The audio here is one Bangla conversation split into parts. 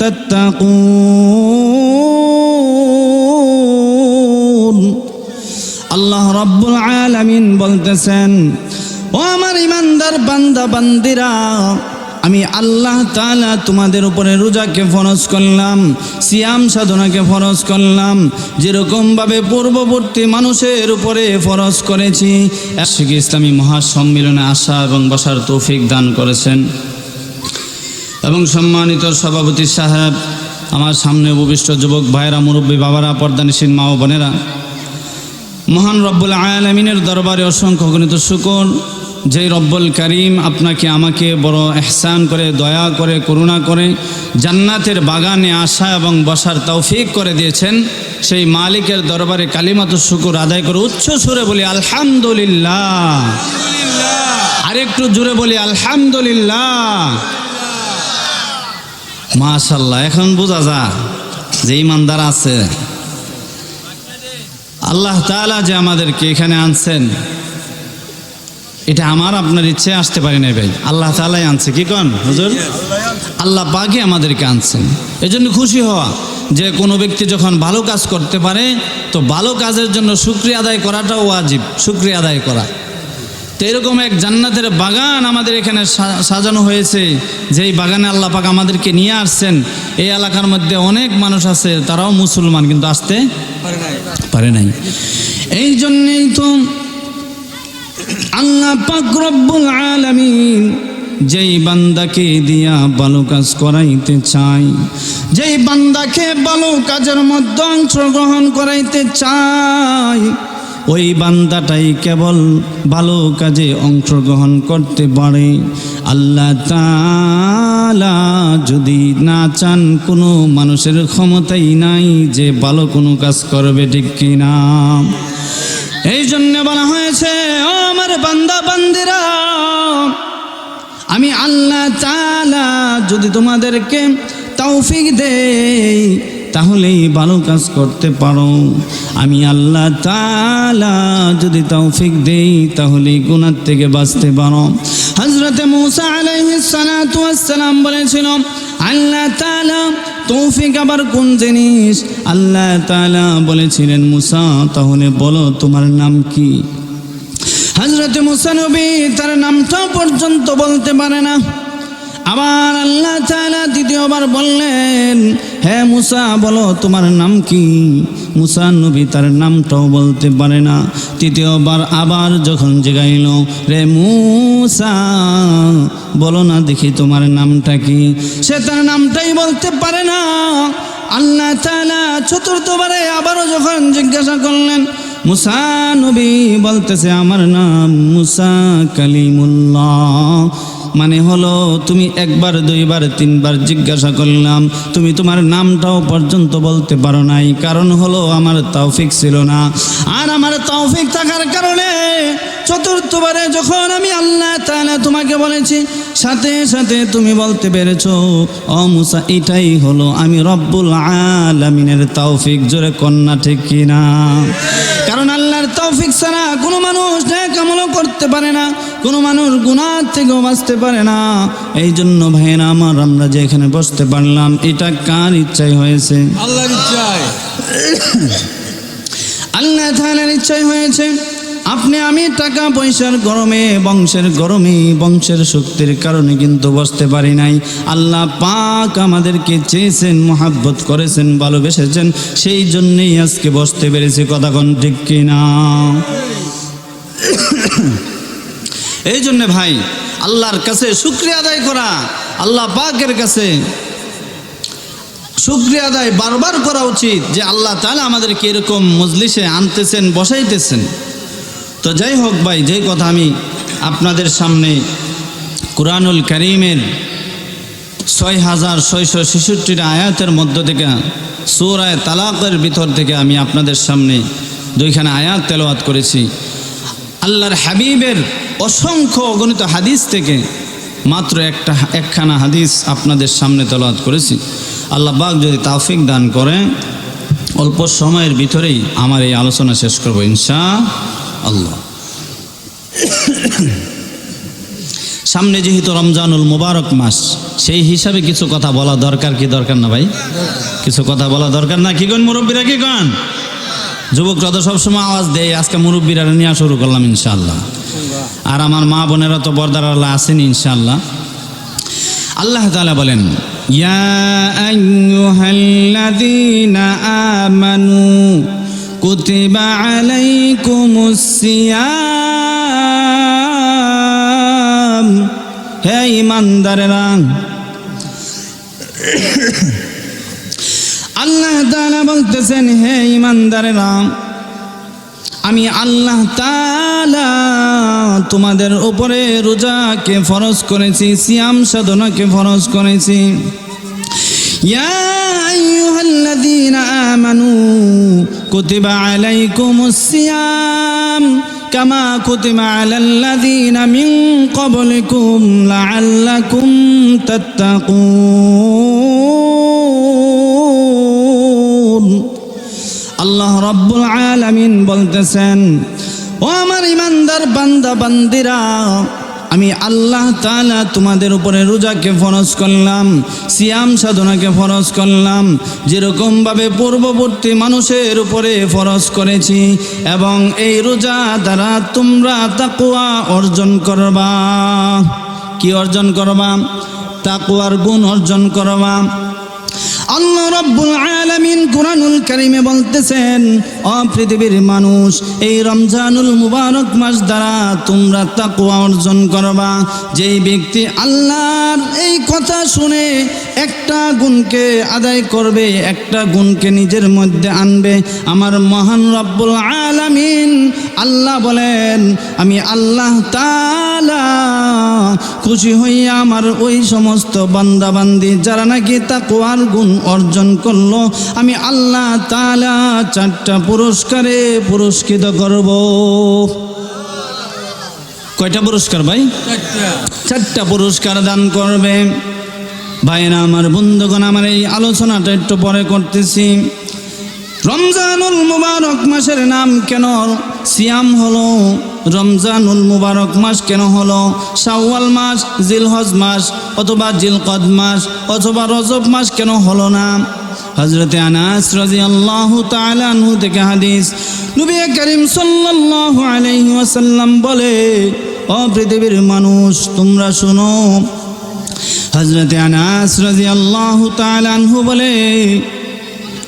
تتقون আল্লাহ রব্বুল আলামিন বলতেছেন ও আমার ইমানদার বান্দা বান্দিরা আমি আল্লাহ তাআলা তোমাদের উপরে রোজাকে ফরজ করলাম সিয়াম সাধনাকে ফরজ করলাম যেরকমভাবে পূর্ববর্তী মানুষের উপরে ফরজ করেছি আশিক ইসলামী মহাসম্মেলনে আসা এবং বসার তৌফিক দান করেছেন এবং সম্মানিত সভাপতি সাহেব আমার সামনে উপবিষ্ট যুবক ভাইরা মুরব্বী বাবারা পর্দানিসীন মা ও বোনেরা মহান রব্বুল আয়ালামিনের দরবারে অসংখ্য গণিত শুকর যেই রব্বুল করিম আপনাকে আমাকে বড় এহসান করে দয়া করে করুণা করে জান্নাতের বাগানে আসা এবং বসার তৌফিক করে দিয়েছেন। সেই মালিকের দরবারে কালিমাত শুকুর আদায় করে উচ্চ সুরে বলি আলহামদুলিল্লাহ। আরেকটু জুড়ে বলি আলহামদুলিল্লাহ। মাশাল্লাহ এখন বোঝা যা যে ইমানদার আছে। আল্লাহ তাআলা যে আমাদেরকে এখানে আনছেন, এটা আমার আপনার ইচ্ছে, আসতে পারি না ভাই। আল্লাহ তালাই আনছে, কি কন হুজুর? আল্লাহ পাকে আমাদেরকে আনছেন। এজন্য খুশি হওয়া যে কোনো ব্যক্তি যখন ভালো কাজ করতে পারে, তো ভালো কাজের জন্য শুক্রিয়া আদায় করাটাও ওয়াজিব, শুক্রিয়া আদায় করা। তো এরকম এক জান্নাতের বাগান আমাদের এখানে সাজানো হয়েছে, যেই বাগানে আল্লাহ পাক আমাদেরকে নিয়ে আসছেন। এই এলাকার মধ্যে অনেক মানুষ আছে, তারাও মুসলমান, কিন্তু আসতে পারে নাই। এই জন্যেই তো আল্লাহ পাক রব্বুল আলামিন যেই বান্দাকে দিয়া ভালো কাজ করাইতে চাই, যেই বান্দাকে ভালো কাজের মধ্যে অংশগ্রহণ করাইতে চাই ওই বান্দাটাই কেবল ভালো কাজে অংশগ্রহণ করতে পারে। আল্লাহ তাআলা যদি না চান কোনো মানুষের ক্ষমতাই নাই যে ভালো কোনো কাজ করবে ঠিক কিনা। এই জন্য বলা হয়েছে, ও আমার বান্দা বান্দিরা, আমি আল্লাহ তাআলা যদি তোমাদেরকে তৌফিক দেই তাহলেই ভালো কাজ করতে পারো। আমি আল্লাহ তাআলা যদি তৌফিক দেই, তাহলেই গুনার থেকে বাঁচতে পারো। হজরতে মুসা ওয়াসসালাম বলেছিল, আল্লাহ তাআলা তৌফিক আবার কোন জিনিস? আল্লাহ তাআলা বলেছিলেন, মুসা, তাহলে বলো তোমার নাম কি? হজরত মুসানবী তার নামটা পর্যন্ত বলতে পারে না। আবার আল্লাহ তাআলা দ্বিতীয়বার বললেন হ্যাঁ মুসা, বলো তোমার নাম কি? মুসা নবী তার নামটাও বলতে পারে না। তৃতীয়বার আবার যখন জেগাইল, রে মুসা, বলো না দেখি তোমার নামটা কি? সে তার নামটাই বলতে পারে না। আল্লাহ তাআলা চতুর্থবারে আবারও যখন জিজ্ঞাসা করলেন, মুসা নবী বলতেছে আমার নাম মুসা কালিমুল্লাহ। মানে হলো, তুমি একবার, দুইবার, তিনবার জিজ্ঞাসা করলাম, তুমি তোমার নামটাও পর্যন্ত বলতে পারো নাই, কারণ হলো আমার তৌফিক ছিল না। আর আমার তৌফিক থাকার কারণে চতুর্থবারে যখন আমি আল্লাহ তাআলা তোমাকে বলেছি, সাথে সাথে তুমি বলতে পেরেছ, ও মুসা, এটাই হলো আমি রব্বুল আলামিনের তৌফিক। জোরে কন্যা, ঠিক কিনা কারণ আল্লাহর তৌফিক ছাড়া কোনো মানুষ ন্যাক আমলও করতে পারে না। কোনো মানুষ গুনার থেকেও বাঁচতে পারে না। এই জন্য ভাইয়েরা আমার আমরা যে এখানে বসতে পারলাম এটা কার ইচ্ছাই হয়েছে? আল্লাহর ইচ্ছায়। আল্লাহ তাআলার ইচ্ছাই হয়েছে। আপনি আমি টাকা পয়সার গরমে বংশের গরমে বংশের শক্তির কারণে কিন্তু বসতে পারি নাই। আল্লাহ পাক আমাদেরকে চেয়েছেন মোহাব্বত করেছেন ভালোবেসেছেন সেই জন্যেই আজকে বসতে পেরেছি। কথা কোন ঠিক কিনা? এই জন্যে ভাই, আল্লাহর কাছে শুক্রিয়া আদায় করা, আল্লাহ পাকের কাছে শুক্রিয়া আদায় বারবার করা উচিত যে আল্লাহ তাহলে আমাদেরকে এরকম মজলিসে আনতেছেন, বসাইতেছেন। তো যাই হোক ভাই যেই কথা আমি আপনাদের সামনে কোরআনুল করিমের ছয় হাজার ছয়শো ছেষট্টিটা আয়াতের মধ্য থেকে, সুরায় তালাকের ভিতর থেকে আমি আপনাদের সামনে দুইখানে আয়াত তেলাওয়াত করেছি। আল্লাহর হাবিবের অসংখ্য অগণিত হাদিস থেকে মাত্র একটা, একখানা হাদিস আপনাদের সামনে তেলাওয়াত করেছি। আল্লাহ পাক যদি তাফিক দান করে অল্প সময়ের ভিতরেই আমার এই আলোচনা শেষ করব ইনশা আল্লাহ সামনে যেহেতু রমজানুল মুবারক মাস, সেই হিসাবে কিছু কথা বলা দরকার কি দরকার না ভাই? কিছু কথা বলা দরকার না? কি কন মুরব্বীরা, কি কন যুবকরা তো সবসময় আওয়াজ দেয়, আজকে মুরব্বীরা নেওয়া শুরু করলাম ইনশাআল্লাহ। আর আমার মা বোনেরা তো বর্দার আল্লাহ আসেন ইনশাল্লাহ আল্লাহ তালা বলেন সিয়াম। হে ইমানদারেরা আল্লাহ তাআলা বলতেছেন, হে ইমানদারেরা আমি আল্লাহ তাআলা তোমাদের উপরে রোজাকে ফরজ করেছি, সিয়াম সাধনাকে ফরজ করেছি। ইয়া আইয়ুহাল্লাযীনা আমানু, কুতিবা আলাইকুমুস সিয়াম, কামা কুতিবা আলাল্লাযীনা মিন ক্বাবলিকুম লাআল্লাকুম তাত্তাকুন। আল্লাহ রব্বুল আলামিন বলতেছেন ও আমার ইমানদার বান্দা, বান্দিরা, আমি আল্লাহ তাআলা তোমাদের উপরে রোজাকে ফরজ করলাম, সিয়াম সাধনাকে ফরজ করলাম, যেরকমভাবে পূর্ববর্তী মানুষের উপরে ফরজ করেছি, এবং এই রোজা দ্বারা তোমরা তাকুয়া অর্জন করবা। কি অর্জন করবা? তাকুয়ার গুণ অর্জন করবা। আল্লাহ রব্বুল আলামিন কুরআনুল কারীমে বলতেছেন ও পৃথিবীর মানুষ, এই রমজানুল মুবারক মাস দ্বারা তোমরা তাকওয়া অর্জন করবা। যেই ব্যক্তি আল্লাহর এই কথা শুনে একটা গুণকে আদায় করবে, একটা গুণকে নিজের মধ্যে আনবে, আমার মহান রব্বুল আলামিন আল্লাহ বলেন, আমি আল্লাহ তাআলা খুশি হইয়া আমার ওই সমস্ত বান্দা বান্দি যারা নাকি তাকওয়ার গুণ অর্জন করল। আমি আল্লাহ তালা চারটা পুরস্কারে পুরস্কৃত করব। কয়টা পুরস্কার ভাই? চারটা পুরস্কার দান করবে। ভাইরা আমার বন্ধুগণ আমার এই আলোচনাটা একটু পরে করতেছি। রমজানুল মুবারক মাসের নাম কেন? সিয়াম হলো। রমজানুল মুবারক মাস কেন হলো? শাওয়াল মাস, জিলহজ মাস, অথবা জিলকদ মাস, অথবা রজব মাস কেন হলো না? হজরতে আনাস রাজি আল্লাহ তালু থেকে হাদিস। নবী করিম সাল্লাল্লাহু আলাইহি ওয়াসাল্লাম বলে, ও পৃথিবীর মানুষ, তোমরা শোনো। হজরতে আনাস রাজি আল্লাহ তালু বলে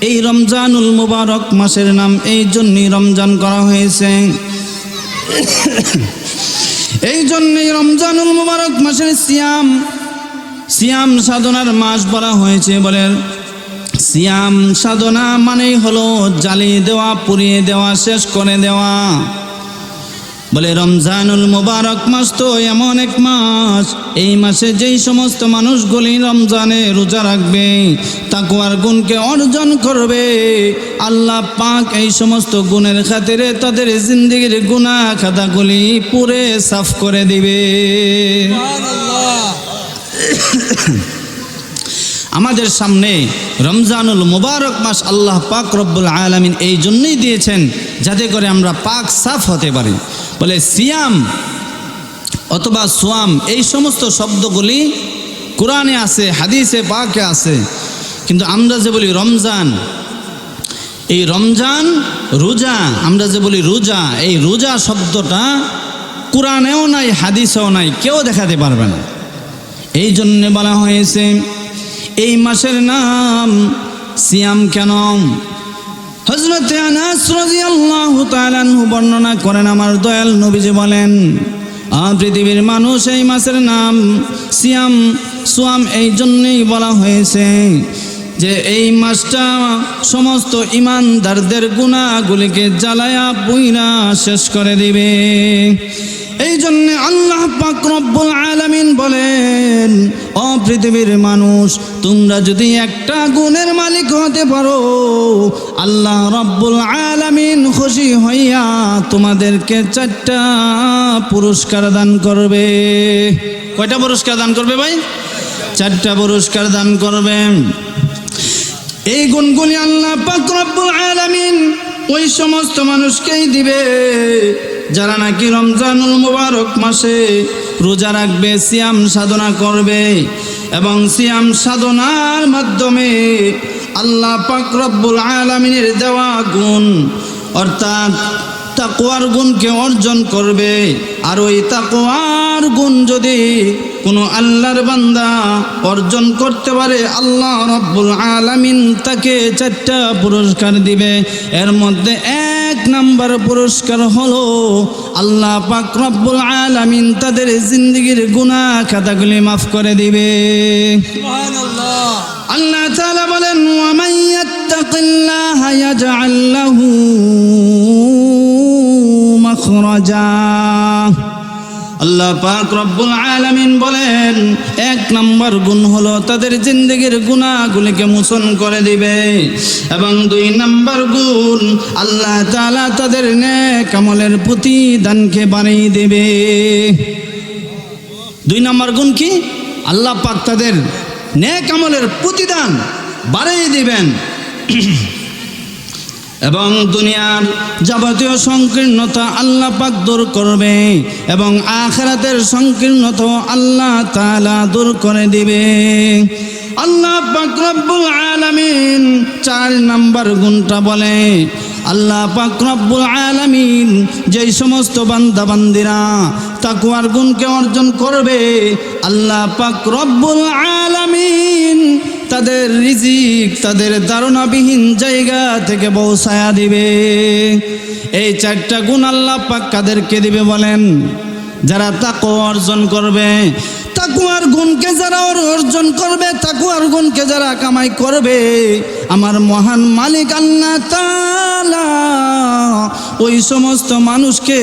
এই রমজানুল মুবারক মাসের নাম এই জন্যই রমজান করা হয়েছে। এই জন্যই রমজানুল মুবারক মাসের সিয়াম সিয়াম সাধনার মাস বলা হয়েছে বলে। সিয়াম সাধনা মানেই হলো জ্বালিয়ে দেওয়া, পুড়িয়ে দেওয়া, শেষ করে দেওয়া। বলে, রমজানুল মুবারক মাস তো এমন এক মাস। এই মাসে যেই সমস্ত মানুষগুলি রমজানে রোজা রাখবে তাকুয়ার গুণকে অর্জন করবে। আল্লাহ পাক এই সমস্ত গুণের খাতিরে তাদের জিন্দিগির গুণা খাতাগুলি পুরে সাফ করে দিবে। আমাদের সামনে রমজানুল মুবারক মাস আল্লাহ পাক রব্বুল আলামিন এই জন্যই দিয়েছেন যাতে করে আমরা পাক সাফ হতে পারি। বলে সিয়াম অথবা সোয়াম এই সমস্ত শব্দগুলি কোরআনে আছে, হাদিসে পাকে আছে। কিন্তু আমরা যে বলি রমজান, এই রমজান রোজা, আমরা যে বলি রোজা, এই রোজা শব্দটা কোরআনেও নাই, হাদিসেও নাই, কেউ দেখাতে পারবে না। এই জন্যে বলা হয়েছে এই মাসের নাম সিয়াম কেন? হজরতে আনাস রাদিয়াল্লাহু তাআলা বর্ণনা করেন, আমার দয়াল নবীজি বলেন পৃথিবীর মানুষ এই মাসের নাম সিয়াম। সোয়াম এই জন্যই বলা হয়েছে যে এই মাসটা সমস্ত ইমানদারদের গুণাগুলিকে জ্বালায়া বুইরা শেষ করে দিবে। এই জন্য আল্লাহ পাক রব্বুল আলামিন বলেন ও পৃথিবীর মানুষ, তোমরা যদি একটা গুণের মালিক হতে পারো, আল্লাহ রব্বুল আলামিন খুশি হইয়া তোমাদেরকে চারটা পুরস্কার দান করবে। কয়টা পুরস্কার দান করবে ভাই? চারটা পুরস্কার দান করবে। এই গুণগুলি আল্লাহ পাক রব্বুল আলামিন ওই সমস্ত মানুষকেই দিবে, যারা নাকি রমজানুল মুবারক মাসে রোজা রাখবে, সিয়াম সাধনা করবে এবং সিয়াম সাধনার মাধ্যমে আল্লাহ পাক রব্বুল আলমিনের দেওয়া গুণ অর্থাৎ তাকোয়ার গুণকে অর্জন করবে। আর ওই তাকোয়ার গুণ যদি কোনো আল্লাহর বান্দা অর্জন করতে পারে, আল্লাহ রব্বুল আলামিন তাকে চারটা পুরস্কার দিবে। এর মধ্যে এক নাম্বার পুরস্কার হলো আল্লাহ পাক রব্বুল আলামিন তাদের জিন্দগির গুনাহ খাতাগুলি মাফ করে দিবে। আল্লাহ তাআলা বলেন ওয়ামান ইয়াত্তাকিল্লাহা ইয়াজআল লাহু মাখরাজা। আল্লাহ পাক রব্বুল আলামিন বলেন, এক নম্বর গুণ হলো তাদের জিন্দগির গুনাহগুলিকে মোচন করে দিবে। এবং দুই নম্বর গুণ, আল্লাহ তাআলা তাদের নেক আমলের প্রতিদানকে বাড়িয়ে দেবে। দুই নম্বর গুণ কি? আল্লাহ পাক তাদের নেক আমলের প্রতিদান বাড়িয়ে দিবেন। এবং দুনিয়ার যাবতীয় সংকীর্ণতা আল্লাহ পাক দূর করবে এবং আখরাতের সংকীর্ণতা আল্লাহ তালা দূর করে দিবে। আল্লাহ পাক রব্বুল আলামিন চার নাম্বার গুণটা বলে, আল্লাহ পাক রব্বুল আলামিন যেই সমস্ত বান্দা বান্দিরা তাকুয়ার গুণকে অর্জন করবে, আল্লাহ পাক রব্বুল আলামিন তাদের রিজিক, তাদের ধারণাবিহীন জায়গা থেকে পৌঁছায়া দিবে। এই চারটা গুণ আল্লাহ পাক কাদেরকে দিবে বলেন, যারা তাকো অর্জন করবে। তাকুয়ার গুণকে যারা অর্জন করবে তাকুয়ার গুণকে যারা কামাই করবে, আমার মহান মালিক আল্লাহ তাআলা ওই সমস্ত মানুষকে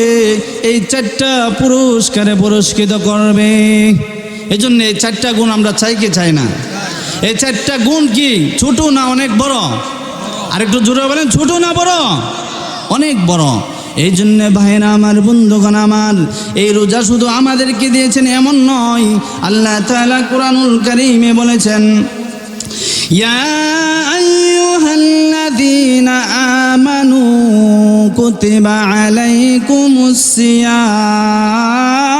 এই চারটা পুরস্কারে পুরস্কৃত করবে। এই জন্য এই চারটা গুণ আমরা চাই কি চাই না? এই চারটা গুণ কি? ছোট না অনেক বড়? আরেকটু জোরে বলেন, ছোট না বড়? অনেক বড়। এই জন্য ভাইরা আমার, বন্ধুগণ আমার, এই রোজা শুধু আমাদেরকে দিয়েছেন এমন নয়, আল্লাহ তাআলা কোরআনুল কারীমে বলেছেন আমানু কুতিবা আলাইকুমুস সিয়াম।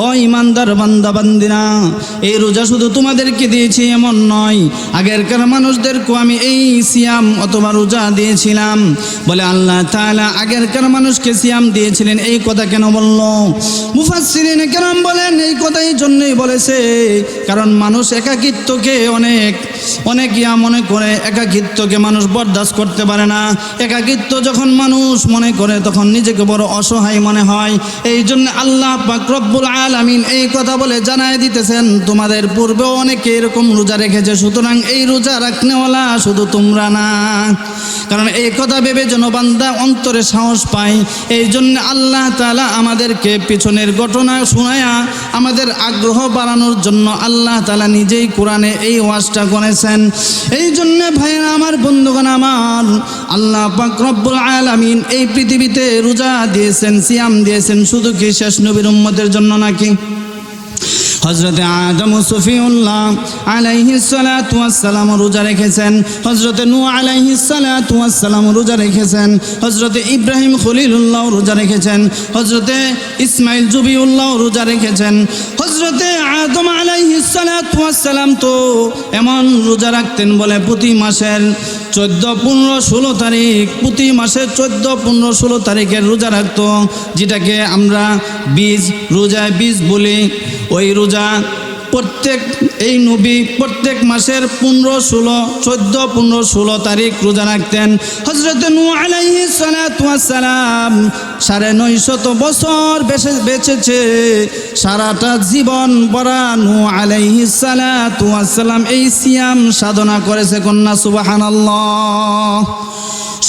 ও ইমানদার বান্দা বান্দিনা এই রোজা শুধু তোমাদেরকে দিয়েছি, এমন নয়। আগেরকার মানুষদেরকেও আমি এই সিয়াম অথবা রোজা দিয়েছিলাম। বলে আল্লাহ তাআলা আগেরকার মানুষকে সিয়াম দিয়েছিলেন, এই কথা কেন বলল? মুফাসসিরিন কেরাম বলেন, এই কথা এই জন্যই বলেছে, কারণ মানুষ একাকিত্বকে অনেক অনেক ইয়া মনে করে, একাকিত্বকে মানুষ বরদাস্ত করতে পারে না। একাকিত্ব যখন মানুষ মনে করে, তখন নিজেকে বড় অসহায় মনে হয়। এই জন্য আল্লাহ পাক রব্বুল আলামিন এই কথা বলে জানায় দিতেছেন, তোমাদের পূর্বে অনেকে এরকম রোজা রেখেছে, সুতরাং এই রোজা রাখনেওয়ালা শুধু তোমরা না। কারণ এই কথা ভেবে যেন বান্দা অন্তরে সাহস পায়, এই জন্য আল্লাহ তালা আমাদেরকে পিছনের ঘটনা শোনায়া আমাদের আগ্রহ বাড়ানোর জন্য আল্লাহ তালা নিজেই কোরআনে এই ওয়াজটা করেছেন। এই জন্য ভাইয়েরা আমার, বন্ধুগণ আমার, আল্লাহ পাক রব্বুল আলামিন এই পৃথিবীতে রোজা দিয়েছেন, সিয়াম দিয়েছেন, শুধু কি শেষ নবীর উম্মতের জন্য নাকি হজরতে আদম সফিউল্লাহ আলাইহি সালাম রোজা রেখেছেন। হজরতে নু আলাইহি সালাম রোজা রেখেছেন। হজরতে ইব্রাহিম খলিলুল্লাহ রোজা রেখেছেন। হজরতে ইসমাইল জুবিউল্লাহ রোজা রেখেছেন। হজরতে আদম আলাইহি সালাম তো এমন রোজা রাখতেন বলে প্রতি মাসের চোদ্দ, পনেরো, ষোলো তারিখ, প্রতি মাসে চোদ্দ, পনেরো, ষোলো তারিখের রোজা রাখতো, যেটাকে আমরা বীজ, রোজায় বীজ বলি। ওই রোজা প্রত্যেক এই নবী প্রত্যেক মাসের পনেরো, ষোলো, চোদ্দ, পনেরো, ষোলো তারিখ রোজা রাখতেন। হজরত নু আলাইহি সালাম সাড়ে নয়শত বছর বেঁচে বেঁচেছে। সারাটা জীবন বরা নু আলাইহি সালাম এই সিয়াম সাধনা করেছে কন্যা, সুবাহানাল্লাহ।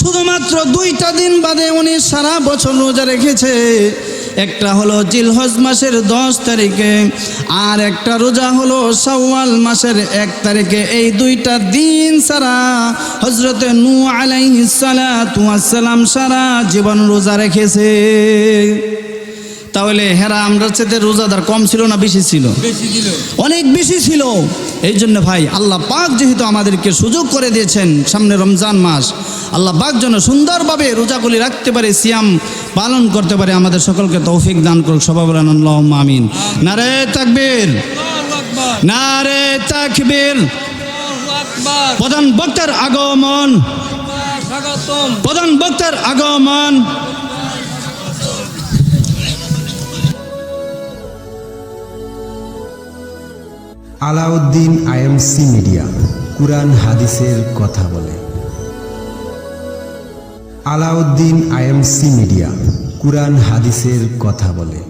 শুধুমাত্র দুইটা দিন বাদে উনি সারা বছর রোজা রেখেছে। একটা হলো জিলহজ মাসের দশ তারিখে আর একটা রোজা হলো শাওয়াল মাসের এক তারিখে। এই দুইটা দিন সারা হজরতে নু আলাইহিস সালাম সারা জীবন রোজা রেখেছে। তাহলে হেরা আমরা চেতে রোজাদার কম ছিল না বেশি ছিল। অনেক বেশি ছিল। এই জন্য ভাই আল্লাহ পাক যেহেতু আমাদেরকে সুযোগ করে দিয়েছেন সামনে রমজান মাস আল্লাহ পাক যেন সুন্দরভাবে রোজাগুলি রাখতে পারে সিয়াম পালন করতে পারে, আমাদের সকলকে তৌফিক দান করুক, সবাই বলেন আল্লাহ আমিন। নারে তাকবীর। নারে তাকবীর। প্রধান বক্তার আগমন। প্রধান বক্তার আগমন। আলাউদ্দিন আইএমসি মিডিয়া, কুরআন হাদিসের কথা বলে। আলাউদ্দিন আইএমসি মিডিয়া কুরআন হাদিসের কথা বলে।